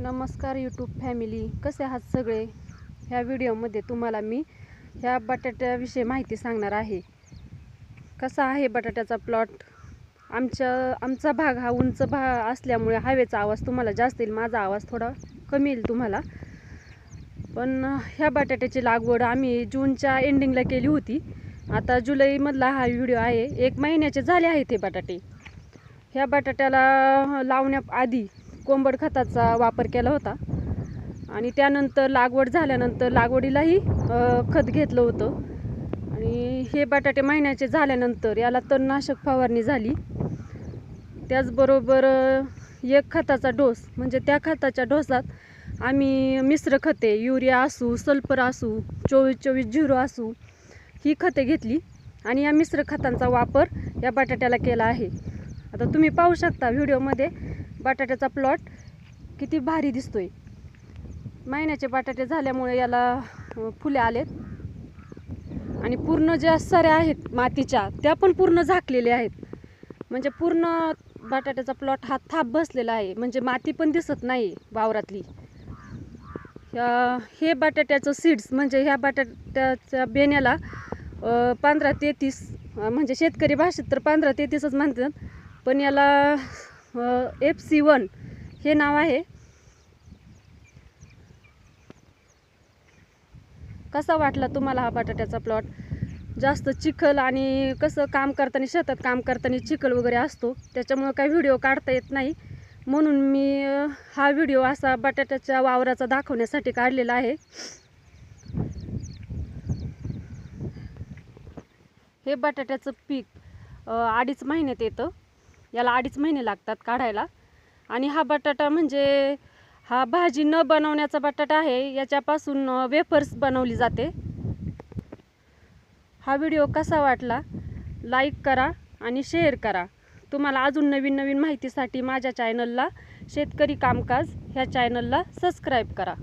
नमस्कार YouTube family कसे आहात सगळे? ह्या व्हिडिओमध्ये तुम्हाला मी ह्या बटाट्याविषयी माहिती सांगणार आहे. कसा आहे बटाट्याचा प्लॉट आमच्या आमचा भाग हा उंच भाग असल्यामुळे हवेचा आवाज तुम्हाला जास्त येईल माझा आवाज थोडा कमी येईल तुम्हाला. पण ह्या बटाट्याची लागवड आम्ही जूनच्या एंडिंगला केली होती. आता जुलैमधला हा व्हिडिओ आहे. एक महिन्याचे झाले आहेत हे बटाटे. ह्या बटाट्याला लावण्याआधी कोंबड खताचा वापर केला होता. आणि त्यानंतर लागवड झाल्यानंतर लागवडीलाही खत घेतलं होतं. आणि हे बटाटे महिन्याचे झाल्यानंतर याला तणनाशक फवारणी झाली. त्याचबरोबर एक खताचा डोस म्हणजे त्या खताच्या डोसात आम्ही मिश्र खते युरिया असू सल्फर असू चोवीस चोवीस झिरो असू ही खते घेतली. आणि या मिश्र खतांचा वापर या बटाट्याला केला आहे. आता तुम्ही पाहू शकता व्हिडिओमध्ये बटाट्याचा प्लॉट किती भारी दिसतोय. महिन्याचे बटाटे झाल्यामुळे याला फुले आलेत. आणि पूर्ण ज्या सऱ्या आहेत मातीच्या त्या पण पूर्ण झाकलेल्या आहेत. म्हणजे पूर्ण बटाट्याचा प्लॉट हा थाप बसलेला आहे. म्हणजे माती पण दिसत नाही वावरातली. ह्या- हे बटाट्याचं सीड्स म्हणजे ह्या बटाट्याच्या बेण्याला पंधरा तेहतीस म्हणजे शेतकरी भाषेत तर पंधरा तेहतीसच म्हणतात. पण याला एफ सी वन हे नाव आहे. कसा वाटला तुम्हाला हा बटाट्याचा प्लॉट जास्त चिखल आणि कसं काम करताना शेतात काम करताना चिखल वगैरे असतो त्याच्यामुळं काही व्हिडिओ काढता येत नाही. म्हणून मी हा व्हिडिओ असा बटाट्याच्या वावराचा दाखवण्यासाठी काढलेला आहे. हे बटाट्याचं पीक अडीच महिन्यात येतं. याला अडीच महिने लागतात काढायला. आणि हा बटाटा म्हणजे हा भाजी न बनवण्याचा बटाटा आहे याच्यापासून वेफर्स बनवली जाते. हा व्हिडिओ कसा वाटला? लाईक करा आणि शेअर करा. तुम्हाला अजून नवीन नवीन माहितीसाठी माझ्या चॅनलला शेतकरी कामकाज ह्या चॅनलला सबस्क्राईब करा.